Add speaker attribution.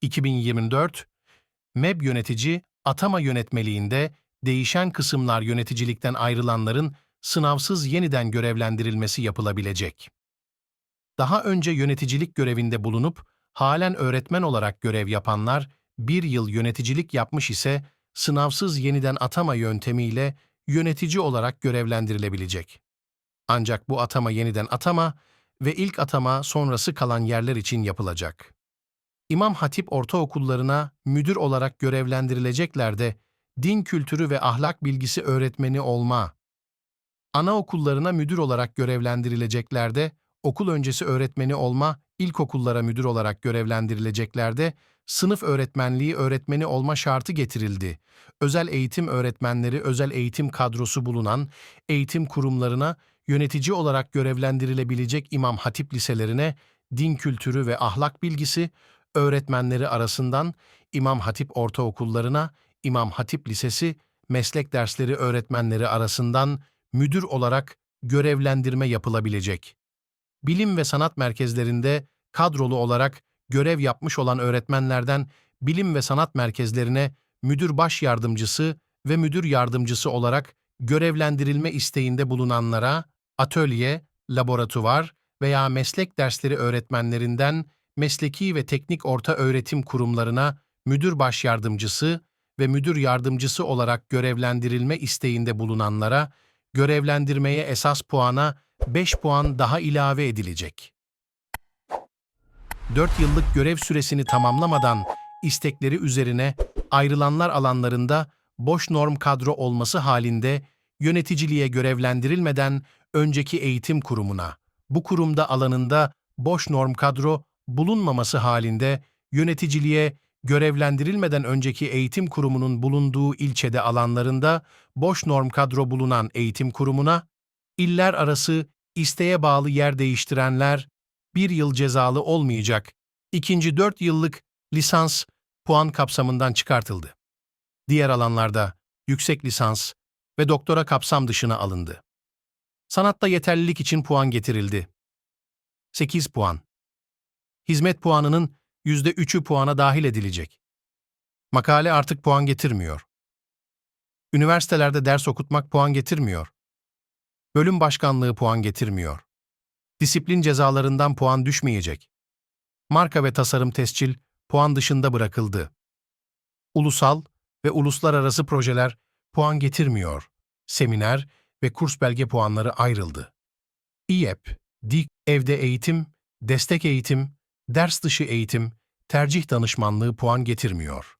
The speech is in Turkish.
Speaker 1: 2024 MEB yönetici atama yönetmeliğinde değişen kısımlar yöneticilikten ayrılanların sınavsız yeniden görevlendirilmesi yapılabilecek. Daha önce yöneticilik görevinde bulunup halen öğretmen olarak görev yapanlar bir yıl yöneticilik yapmış ise sınavsız yeniden atama yöntemiyle yönetici olarak görevlendirilebilecek. Ancak bu atama yeniden atama ve ilk atama sonrası kalan yerler için yapılacak. İmam Hatip ortaokullarına müdür olarak görevlendirilecekler de din kültürü ve ahlak bilgisi öğretmeni olma. Anaokullarına müdür olarak görevlendirilecekler de okul öncesi öğretmeni olma, ilkokullara müdür olarak görevlendirilecekler de sınıf öğretmenliği öğretmeni olma şartı getirildi. Özel eğitim öğretmenleri özel eğitim kadrosu bulunan eğitim kurumlarına yönetici olarak görevlendirilebilecek İmam Hatip liselerine din kültürü ve ahlak bilgisi öğretmenleri arasından İmam Hatip ortaokullarına İmam Hatip Lisesi meslek dersleri öğretmenleri arasından müdür olarak görevlendirme yapılabilecek. Bilim ve sanat merkezlerinde kadrolu olarak görev yapmış olan öğretmenlerden bilim ve sanat merkezlerine müdür baş yardımcısı ve müdür yardımcısı olarak görevlendirilme isteğinde bulunanlara atölye, laboratuvar veya meslek dersleri öğretmenlerinden mesleki ve teknik orta öğretim kurumlarına müdür baş yardımcısı ve müdür yardımcısı olarak görevlendirilme isteğinde bulunanlara görevlendirmeye esas puana 5 puan daha ilave edilecek. 4 yıllık görev süresini tamamlamadan istekleri üzerine ayrılanlar alanlarında boş norm kadro olması halinde yöneticiliğe görevlendirilmeden önceki eğitim kurumuna, bu kurumda alanında boş norm kadro bulunmaması halinde yöneticiliğe görevlendirilmeden önceki eğitim kurumunun bulunduğu ilçede alanlarında boş norm kadro bulunan eğitim kurumuna, iller arası isteğe bağlı yer değiştirenler bir yıl cezalı olmayacak. İkinci dört yıllık lisans puan kapsamından çıkartıldı. Diğer alanlarda yüksek lisans ve doktora kapsam dışına alındı. Sanatta yeterlilik için puan getirildi. 8 puan. Hizmet puanının %3'ü puana dahil edilecek. Makale artık puan getirmiyor. Üniversitelerde ders okutmak puan getirmiyor. Bölüm başkanlığı puan getirmiyor. Disiplin cezalarından puan düşmeyecek. Marka ve tasarım tescil puan dışında bırakıldı. Ulusal ve uluslararası projeler puan getirmiyor. Seminer ve kurs belge puanları ayrıldı. İEP, DİK, evde eğitim, destek eğitim, ders dışı eğitim, tercih danışmanlığı puan getirmiyor.